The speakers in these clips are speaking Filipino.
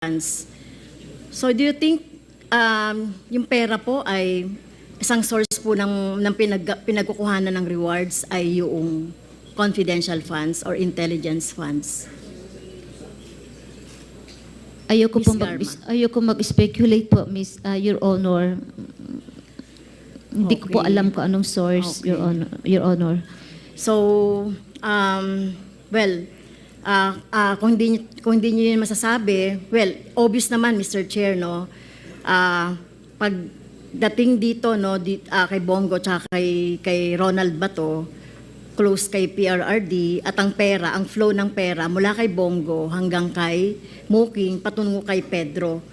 funds. So do you think um, yung pera po ay isang source po ng, ng pinag, pinagkukuhanan ng rewards ay yung confidential funds or intelligence funds? Ayoko Miss po mag ayoko mag-speculate po, Miss uh, Your Honor. Hindi ko po Okay. alam kung anong source, Your Okay. Honor. Your Honor. So, um, well, ah ah, kung hindi kung hindi niyo yun masasabi, well, obvious naman Mr. Chair no. Ah, pag dating dito no di, ah, kay Bongo tsaka kay kay Ronald Bato, close kay PRRD at ang pera, ang flow ng pera mula kay Bongo hanggang kay Muking patungo kay Pedro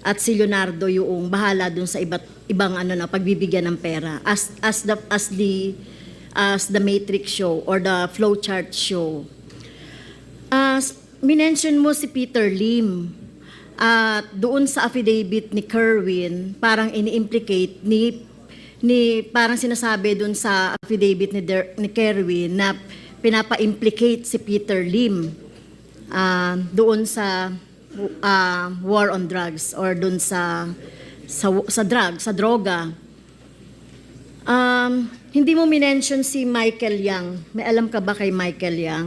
at si Leonardo yung bahala dun sa iba't ibang ano na pagbibigyan ng pera as as the as the as the matrix show or the flow chart show. As minention mo si Peter Lim at doon sa affidavit ni Kerwin parang ini-implicate ni ni parang sinasabi doon sa affidavit ni, Der, ni Kerwin na pinapa-implicate si Peter Lim ah, doon sa ah, war on drugs or doon sa sa sa drug, sa droga. Um, hindi mo minention si Michael Yang. May alam ka ba kay Michael Yang?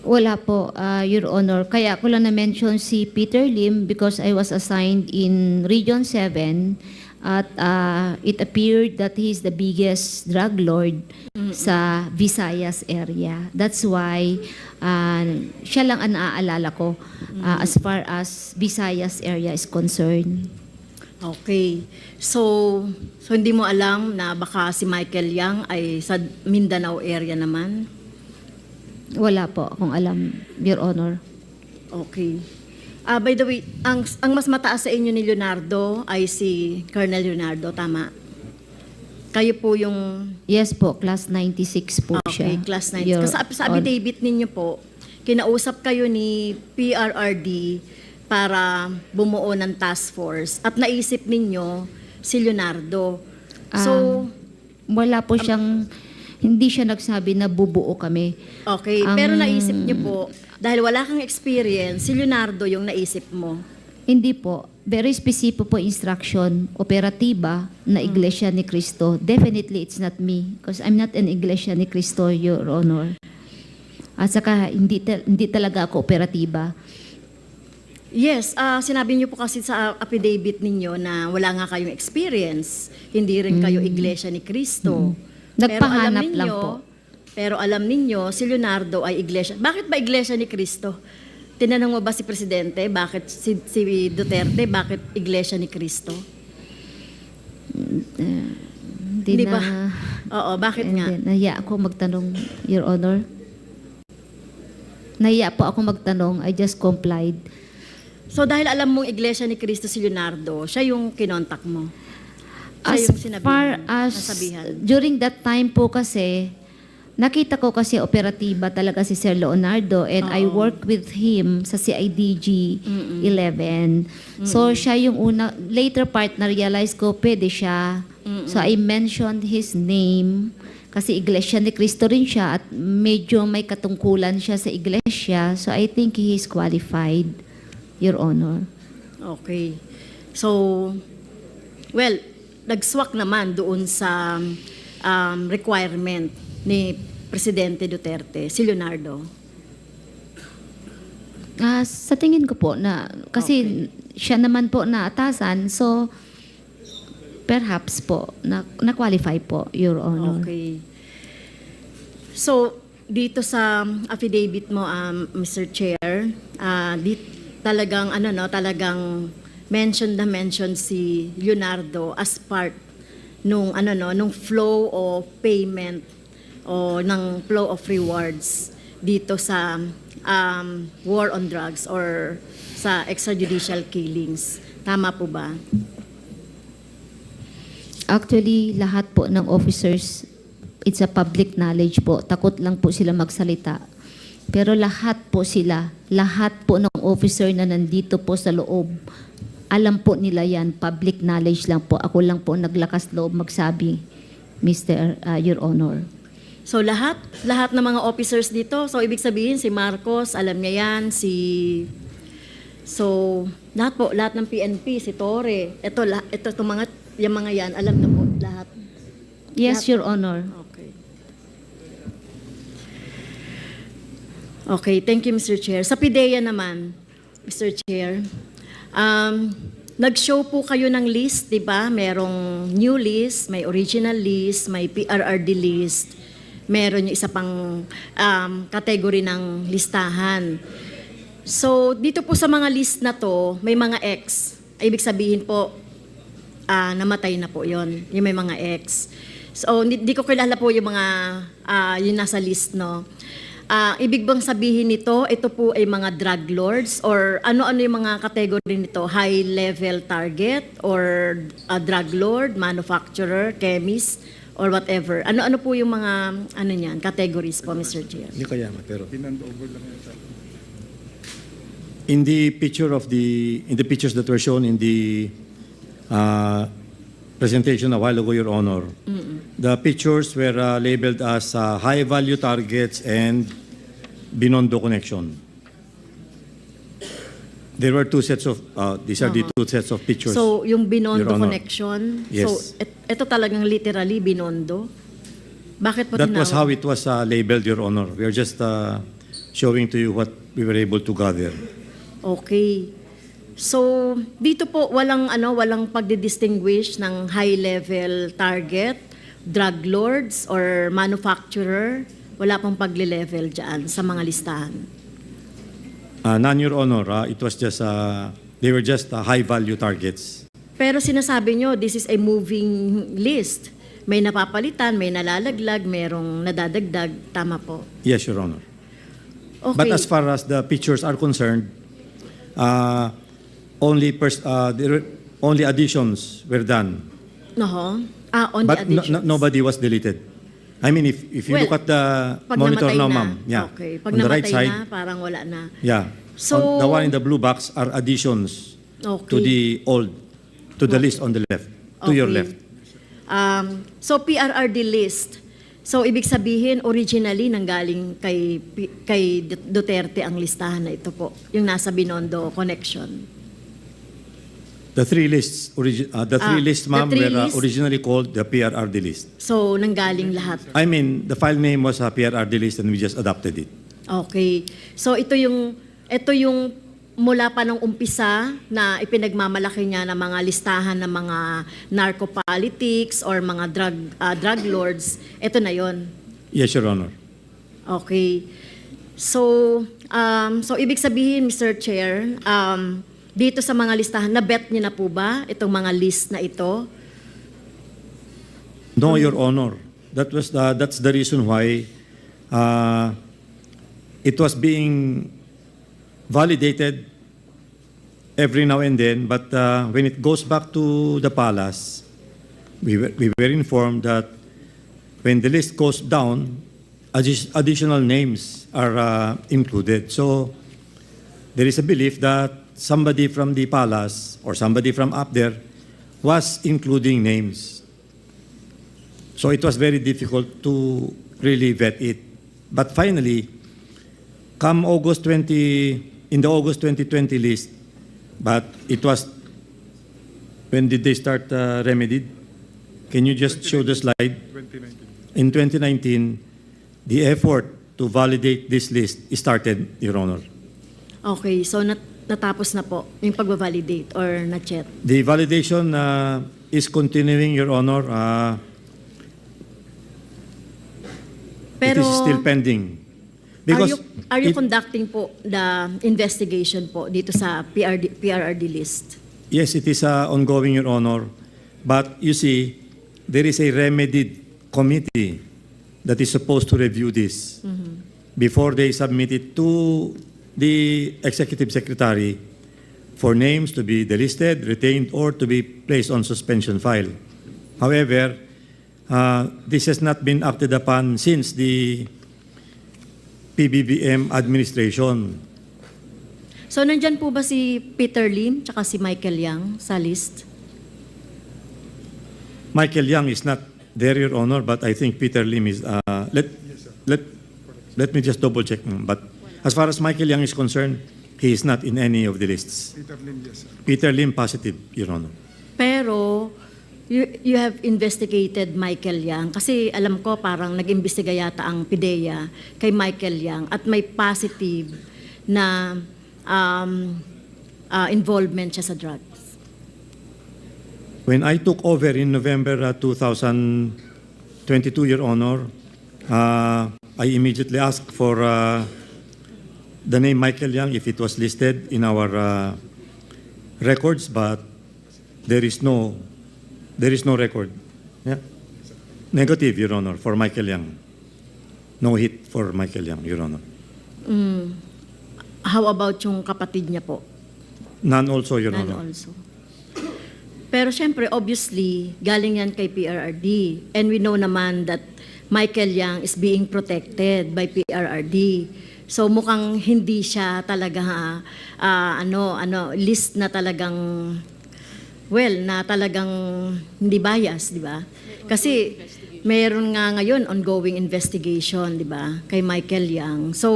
Wala po, uh, Your Honor. Kaya ako lang na-mention si Peter Lim because I was assigned in Region 7 at uh, it appeared that he is the biggest drug lord sa Visayas area. That's why uh, siya lang ang naaalala ko uh, as far as Visayas area is concerned. Okay. So, so hindi mo alam na baka si Michael Yang ay sa Mindanao area naman? Wala po akong alam, Your Honor. Okay. Ah, by the way, ang, ang mas mataas sa inyo ni Leonardo ay si Colonel Leonardo, tama? Kayo po yung Yes po, class 96 po siya. Okay, class 9. Your Kasi sa- affidavit ninyo po, kinausap kayo ni PRRD para bumuo ng task force at naisip ninyo si Leonardo. So, Wala po siyang, hindi siya nagsabi na bubuo kami. okay. ang- Pero naisip niyo po, dahil wala kang experience, si Leonardo yung naisip mo. Hindi po. Very specific po instruction, operatiba na Iglesia ni Cristo. Definitely it's not me because I'm not an Iglesia ni Cristo, Your Honor. At saka hindi, ta- hindi talaga ako operatiba. Yes, ah, sinabi niyo po kasi sa affidavit ninyo na wala nga kayong experience. Hindi rin kayo iglesia ni Cristo. Pero alam Nagpahanap ninyo, lang po. Pero alam ninyo, si Leonardo ay iglesia. Bakit ba iglesia ni Cristo? Tinanong mo ba si Presidente, bakit si, si Duterte, bakit iglesia ni Cristo? Hindi Hindi na, ba? Oo, bakit nga? Hindi, nahiya ako magtanong, Your Honor. Nahiya po ako magtanong. I just complied. So dahil alam mong iglesia ni Cristo si Leonardo, siya yung kinontak mo. As sinabi far as nasabihan. during that time po kasi nakita ko kasi operatiba talaga si Sir Leonardo and I Oo. work with him sa CIDG 11. So siya yung una later part na realize ko pwede siya. So I mentioned his name kasi iglesia ni Cristo rin siya at medyo may katungkulan siya sa iglesia. So I think he is qualified, Your Honor. Okay. So, well, nagswak naman doon sa um, requirement ni Presidente Duterte, si Leonardo. Ah, sa tingin ko po na kasi siya naman po na atasan so perhaps po na, na-qualify po your honor. Okay. So, dito sa affidavit mo, um, Mr. Chair, ah, di, talagang, ano no, talagang mention na mention si Leonardo as part nung, ano no, nung flow of payment o ng flow of rewards dito sa um, war on drugs or sa extrajudicial killings. Tama po ba? Actually, lahat po ng officers it's a public knowledge po. Takot lang po sila magsalita. Pero lahat po sila, lahat po ng officer na nandito po sa loob, alam po nila yan, public knowledge lang po. Ako lang po naglakas loob magsabi, Mr. uh, Your Honor. So lahat, lahat ng mga officers dito, so ibig sabihin si Marcos, alam niya yan, si So, lahat po, lahat ng PNP, si Tore, ito, lahat, ito, itong mga, yung mga yan, alam na po lahat. Yes, Your Honor. Okay. Okay, thank you, Mr. Chair. Sa PIDEA naman, Mr. Chair, um, nag-show po kayo ng list, di ba? Merong new list, may original list, may PRRD list, meron yung isa pang um, category ng listahan. So, dito po sa mga list na to, may mga X. Ibig sabihin po, ah, namatay na po yon yung may mga X. So, hindi, di ko kilala po yung mga, ah, yung nasa list, no? Ah, ibig bang sabihin nito, ito po ay mga drug lords or ano-ano yung mga category nito? High level target or ah, drug lord, manufacturer, chemist, or whatever? Ano-ano po yung mga, ano niyan, categories po, Mr. Chair? Hindi kaya pero in the picture of the in the pictures that were shown in the uh, presentation a while ago, Your Honor, the pictures were uh, labeled as uh, high value targets and Binondo connection. There were two sets of uh, these are the two sets of pictures. So, yung Binondo Your Honor. connection, Yes. so et, ito talagang literally Binondo? Bakit po that was tinawag? how it was uh, labeled, Your Honor. We are just uh, showing to you what we were able to gather. Okay. So, dito po walang ano, walang pagdi-distinguish ng high level target, drug lords or manufacturer. Wala pong pagle-level diyan sa mga listahan. Uh, none, Your Honor. Uh, it was just, uh, they were just uh, high-value targets. Pero sinasabi nyo, this is a moving list. May napapalitan, may nalalaglag, merong nadadagdag. Tama po. Yes, Your Honor. Okay. But as far as the pictures are concerned, uh, only, pers- uh, there were- only additions were done. Noho. Ah, on but the no- additions. no- nobody was deleted. I mean, if, if you Well, look at the Pag monitor namatay now, na. ma'am, yeah, Okay. Pag on the right side, na, parang wala na. yeah, So- on the one in the blue box are additions Okay. to the old, to the list on the left, to your Okay. left. Um, so PRRD list. So ibig sabihin originally nanggaling kay P- kay Duterte ang listahan na ito po, yung nasa Binondo connection. The three lists, origi- uh, the three Ah, lists, the ma'am, three were uh, lists- originally called the PRRD list. So nanggaling lahat. I mean, the file name was a PRRD list and we just adopted it. Okay. So ito yung ito yung mula pa nung umpisa na ipinagmamalaki niya ng mga listahan ng mga narco-politics or mga drug ah, drug lords. Ito na 'yon. Yes, Your Honor. Okay. So, um, so ibig sabihin, Mr. Chair, um, dito sa mga listahan, na-bet niyo na po ba itong mga list na ito? No, Your Honor. That was the, that's the reason why uh, it was being validated every now and then. But uh, when it goes back to the palace, we were, we were informed that when the list goes down, addi- additional names are uh, included. So there is a belief that somebody from the palace or somebody from up there was including names. So it was very difficult to really vet it. But finally, come August 20, in the August 2020 list, but it was, when did they start uh, remedied? Can you just show the slide? In 2019, the effort to validate this list started, Your Honor. Okay, so nat- natapos na po yung pag-validate or na-chat. The validation uh, is continuing, Your Honor. Uh, Pero it is still pending. are Because you, are you it- conducting po the investigation po dito sa PRD, PRRD list? Yes, it is uh, ongoing, Your Honor. But you see, there is a remedied committee that is supposed to review this before they submit it to the Executive Secretary for names to be delisted, retained, or to be placed on suspension file. However, uh, this has not been acted upon since the PBBM administration. So nandyan po ba si Peter Lim tsaka si Michael Yang sa list? Michael Young is not there, Your Honor, but I think Peter Lim is. Uh, let let let me just double check. But as far as Michael Young is concerned, he is not in any of the lists. Peter Lim, yes, sir. Peter Lim, positive, Your Honor. Pero, you, you have investigated Michael Yang. Kasi alam ko parang nag-imbestiga yata ang PIDEA kay Michael Yang at may positive na um, uh, involvement siya sa drugs. When I took over in November uh, 2022, Your Honor, uh, I immediately asked for uh, the name Michael Young if it was listed in our uh, records, but there is no there is no record. Yeah. Negative, Your Honor, for Michael Young. No hit for Michael Young, Your Honor. Mm. How about yung kapatid niya po? None also, Your None Honor. also. Pero syempre, obviously, galing yan kay PRRD. And we know naman that Michael Yang is being protected by PRRD. So mukhang hindi siya talaga ah, ano ano list na talagang well na talagang hindi bias, di ba? Kasi mayroon nga ngayon ongoing investigation, di ba, kay Michael Yang. So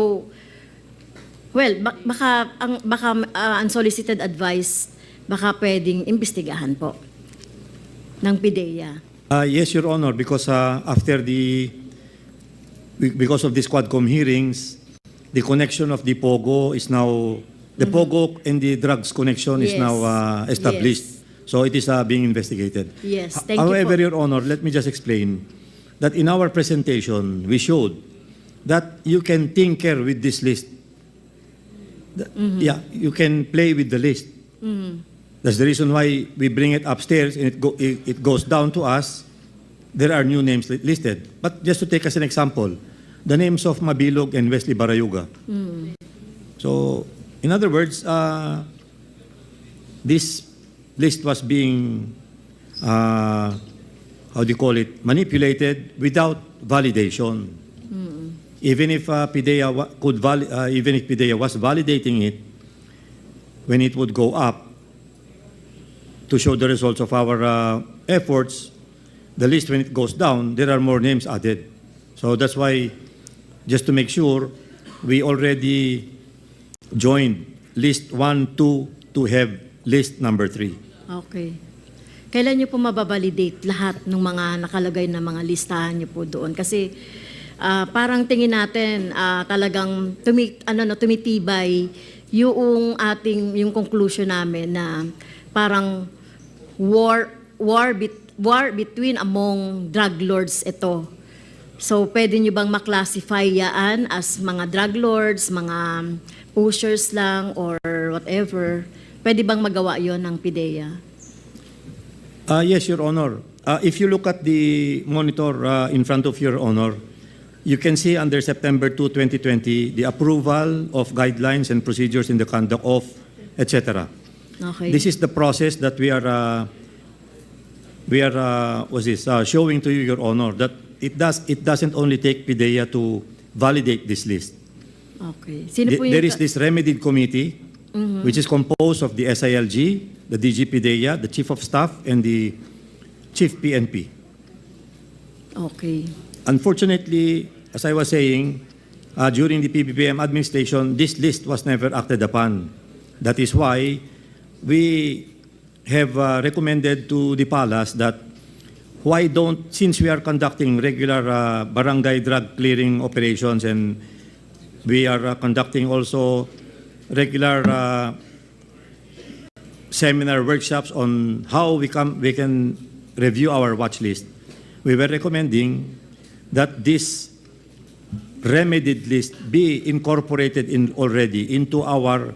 Well, ba- baka ang baka uh, unsolicited advice baka pwedeng imbestigahan po ng PIDEA. Uh, yes, Your Honor, because uh, after the because of the Squadcom hearings, the connection of the Pogo is now the Pogo and the drugs connection is Yes. now uh, established. So it is uh, being investigated. Yes, thank you However, po. Your Honor, let me just explain that in our presentation we showed that you can tinker with this list. Mm-hmm. Yeah, you can play with the list. That's the reason why we bring it upstairs and it, go, it, it goes down to us. There are new names li- listed. But just to take as an example, the names of Mabilog and Wesley Barayuga. So, in other words, uh, this list was being, uh, how do you call it, manipulated without validation. Even if uh, PIDEA wa- could vali- uh, even if PIDEA was validating it, when it would go up to show the results of our uh, efforts, the list when it goes down, there are more names added. So that's why, just to make sure, we already joined list one, two to have list number three. Okay. Kailan niyo po mababalidate lahat ng mga nakalagay na mga listahan niyo po doon? Kasi ah, parang tingin natin ah, talagang tumi, ano, no, tumitibay yung ating yung conclusion namin na parang war war bit, war between among drug lords ito. So, pwede nyo bang maklasify yaan as mga drug lords, mga pushers lang, or whatever? Pwede bang magawa yon ng PIDEA? Uh, yes, Your Honor. Uh, if you look at the monitor uh, in front of Your Honor, you can see under September 2, 2020, the approval of guidelines and procedures in the conduct of, etc. Okay. This is the process that we are uh, we are uh, was this uh, showing to you, Your Honor, that it does it doesn't only take PIDEA to validate this list. Okay. Sino po yung... there is this remedied committee, which is composed of the SILG, the DGPDEA, the Chief of Staff, and the Chief PNP. Okay. Unfortunately, as I was saying, uh, during the PBBM administration, this list was never acted upon. That is why we have uh, recommended to the palace that why don't, since we are conducting regular uh, barangay drug clearing operations and we are uh, conducting also regular uh, seminar workshops on how we, come, we can review our watch list, we were recommending that this remedied list be incorporated in already into our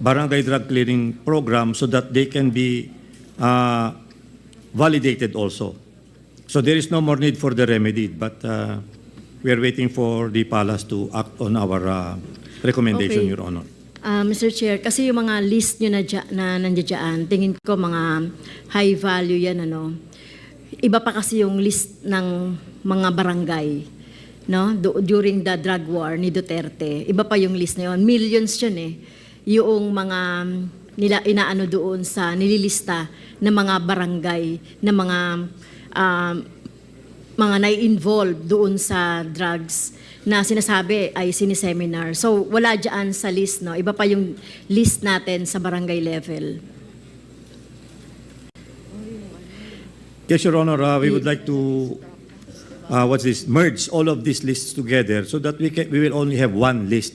barangay drug clearing program so that they can be uh, validated also. So there is no more need for the remedied, but uh, we are waiting for the palace to act on our uh, recommendation, Okay. Your Honor. Ah, Mr. Chair, kasi yung mga list nyo na, dya, na nandiyan, tingin ko mga high value yan, ano. Iba pa kasi yung list ng mga barangay, no? Du- during the drug war ni Duterte. Iba pa yung list na yun. Millions yun eh. Yung mga nila inaano doon sa nililista ng mga barangay, na mga um, mga nai-involve doon sa drugs na sinasabi ay siniseminar. So, wala dyan sa list, no? Iba pa yung list natin sa barangay level. Yes, Your Honor, uh, we would like to, uh, what's this, merge all of these lists together so that we can, we will only have one list.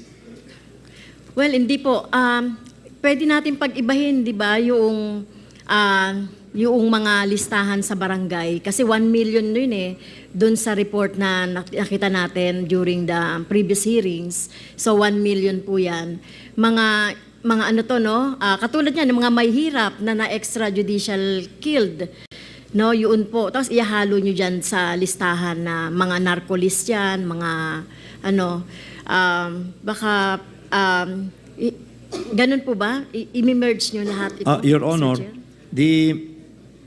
Well, hindi po. Um, pwede natin pag-ibahin, di ba, yung, ah, yung mga listahan sa barangay. Kasi 1 million yun eh, dun sa report na nak- nakita natin during the previous hearings. So 1 million po yan. Mga, mga ano to, no? Ah, katulad yan, yung mga may hirap na na-extrajudicial killed. No, yun po. Tapos ihalo nyo dyan sa listahan na mga narcolist yan, mga ano, um, baka, um, i- ganun po ba? I- I-merge nyo lahat ito? Uh, Your. Honor, the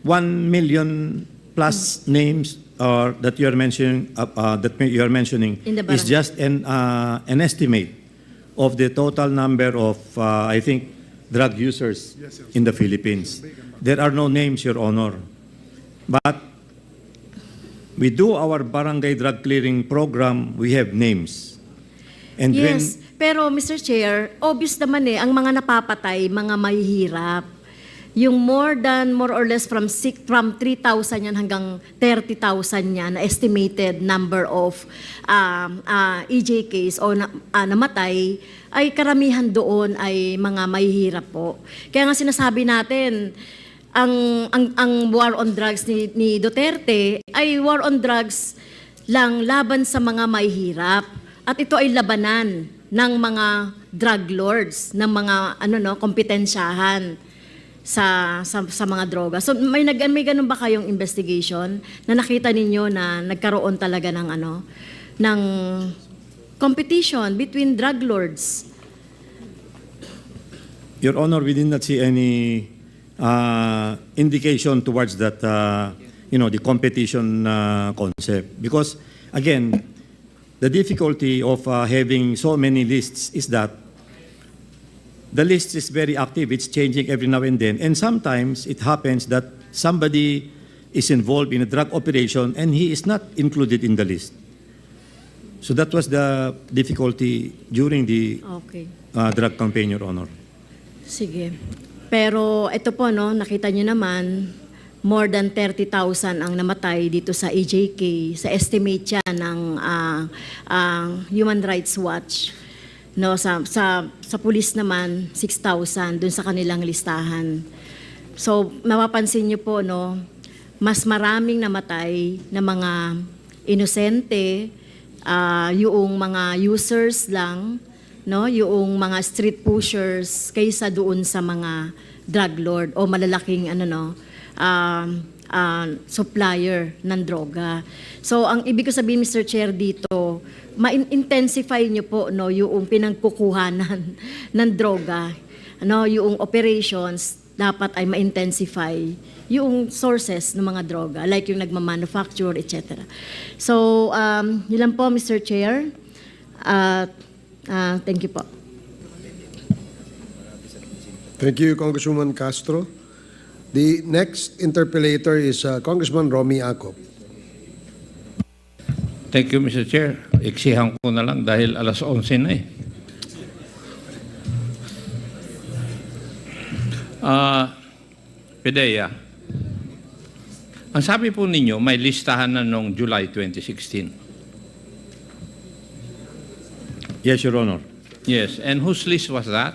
1 million plus names or that you are mentioning, uh, uh, that you are mentioning In the is barangay. just an, uh, an estimate of the total number of, uh, I think, drug users in the Philippines. There are no names, Your Honor. But we do our barangay drug clearing program, we have names. And when, Yes, pero Mr. Chair, obvious naman eh, ang mga napapatay, mga mahihirap. Yung more than, more or less from, six, from 3,000 yan hanggang 30,000 yan na estimated number of um, uh, EJKs o na, ah, namatay, ay karamihan doon ay mga mahihirap po. Kaya nga sinasabi natin, ang ang ang war on drugs ni, ni Duterte ay war on drugs lang laban sa mga may hirap. At ito ay labanan ng mga drug lords, ng mga ano no, kompetensyahan sa, sa sa mga droga. So may nag may ganun ba kayong investigation na nakita ninyo na nagkaroon talaga ng ano ng competition between drug lords? Your Honor, we did not see any uh, indication towards that, uh, you know, the competition uh, concept. Because, again, the difficulty of uh, having so many lists is that the list is very active. It's changing every now and then. And sometimes it happens that somebody is involved in a drug operation and he is not included in the list. So that was the difficulty during the Okay. uh, drug campaign, Your Honor. Sige. Pero ito po, no, nakita nyo naman, more than 30,000 ang namatay dito sa EJK, sa estimate siya ng ah, ah, Human Rights Watch. No, sa, sa, sa pulis naman, 6,000 dun sa kanilang listahan. So, mapapansin nyo po, no, mas maraming namatay na mga inosente, ah, yung mga users lang, no, yung mga street pushers kaysa doon sa mga drug lord o malalaking ano no, um, ah, supplier ng droga. So ang ibig ko sabihin Mr. Chair dito, ma-intensify niyo po no yung pinagkukuhanan ng droga. Ano, yung operations dapat ay ma-intensify yung sources ng mga droga, like yung nagmamanufacture, etc. So, um, yun lang po, Mr. Chair. At ah, thank you po. Thank you, Congresswoman Castro. The next interpellator is uh, Congressman Romy Acop. Thank you, Mr. Chair. Iksihan ko na lang dahil alas 11 na eh. Ah, Pedea, ang sabi po ninyo, may listahan na noong July 2016. Yes, Your Honor. Yes, and whose list was that?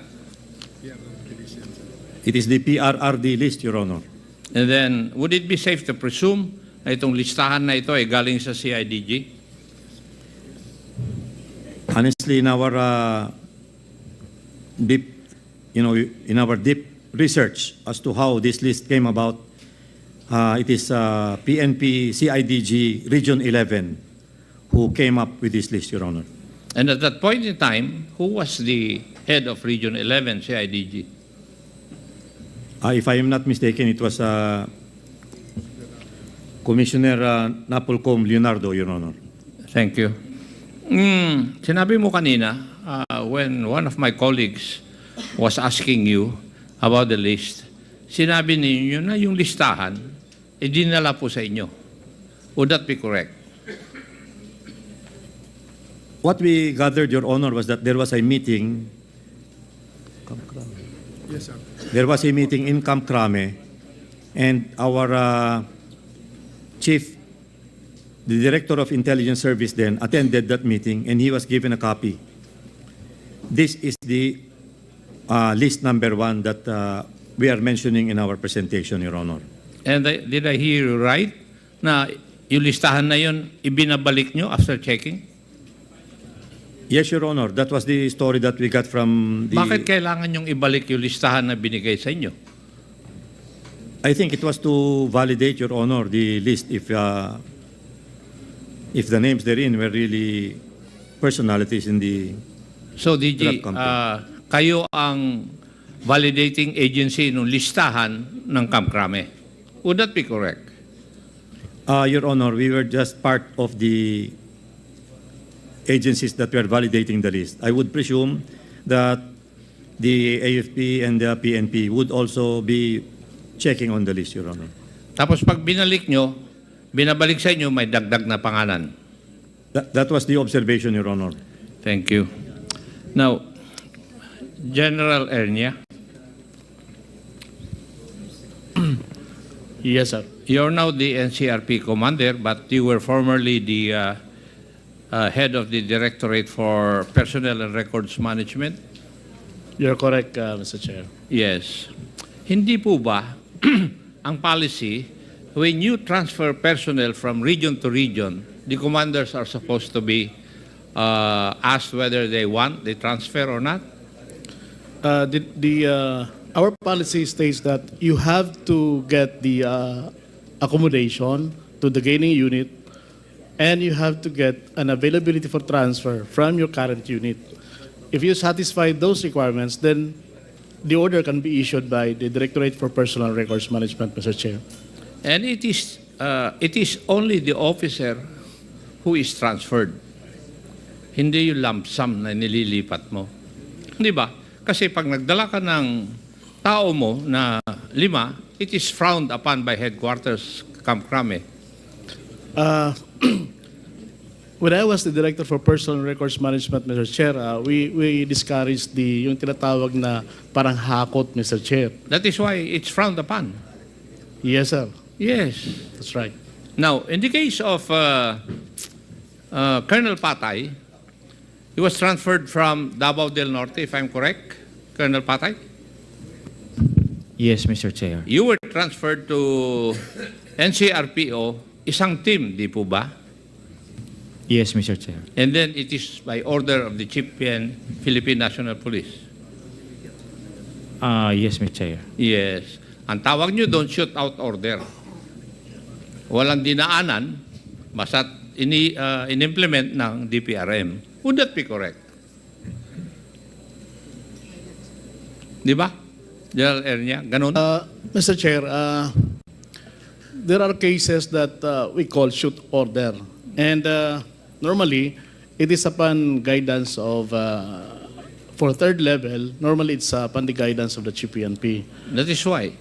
It is the PRRD list, Your Honor. And then, would it be safe to presume na itong listahan na ito ay galing sa CIDG? Honestly, in our uh, deep, you know, in our deep research as to how this list came about, uh, it is uh, PNP CIDG Region 11 who came up with this list, Your Honor. And at that point in time, who was the head of Region 11 CIDG? Uh, if I am not mistaken, it was uh, Commissioner uh, Napolcom Leonardo, Your Honor. Thank you. Mm, sinabi mo kanina, uh, when one of my colleagues was asking you about the list, sinabi ninyo na yung listahan, eh dinala po sa inyo. Would that be correct? what we gathered, Your Honor, was that there was a meeting. Yes, sir. There was a meeting in Camp Crame, and our uh, chief, the director of intelligence service then attended that meeting, and he was given a copy. This is the uh, list number one that uh, we are mentioning in our presentation, Your Honor. And I- did I hear you right? Na yung listahan na yun, ibinabalik nyo after checking? Yes, Your Honor. That was the story that we got from the. Bakit kailangan yung ibalik yung listahan na binigay sa inyo? I think it was to validate, Your Honor, the list if uh, if the names therein were really personalities in the. So, DG, Drug company. ah, kayo ang validating agency ng listahan ng Camp Crame. Would that be correct? Uh, Your Honor, we were just part of the agencies that were validating the list. I would presume that the AFP and the PNP would also be checking on the list, Your Honor. Tapos pag binalik nyo, binabalik sa inyo, may dagdag na pangalan. That, that was the observation, Your Honor. Thank you. Now, General Ernia, Yes, sir. you're now the NCRP commander, but you were formerly the uh, uh, head of the Directorate for Personnel and Records Management. You're correct, uh, Mr. Chair. Yes. Hindi po ba ang policy, when you transfer personnel from region to region, the commanders are supposed to be uh, asked whether they want the transfer or not? Uh, the, the, uh, our policy states that you have to get the uh, accommodation to the gaining unit and you have to get an availability for transfer from your current unit. If you satisfy those requirements, then the order can be issued by the Directorate for Personal Records Management, Mr. Chair. And it is, uh, it is only the officer who is transferred. Hindi yung lump sum na nililipat mo. Di ba? Kasi pag nagdala ka ng tao mo na lima, it is frowned upon by headquarters Camp Crame. Uh, when I was the director for personal records management, Mr. Chair, uh, we we discouraged the yung tinatawag na parang hakot, Mr. Chair. That is why it's frowned upon. Yes, sir. Yes. That's right. Now, in the case of uh, uh, Colonel Patay, he was transferred from Davao del Norte, if I'm correct, Colonel Patay? Yes, Mr. Chair. You were transferred to NCRPO, isang team, di po ba? Yes, Mr. Chair. And then it is by order of the Chief PN, Philippine National Police. Uh, yes, Mr. Chair. Yes. Ang tawag nyo doon, shoot out order. Walang dinaanan, basta ini, uh, in-implement ng DPRM. Would that be correct? Di ba? General Ernia, ganun? Uh, Mr. Chair, uh, there are cases that uh, we call shoot order. And uh, normally, it is upon guidance of, uh, for third level, normally it's upon the guidance of the Chief PNP. That is why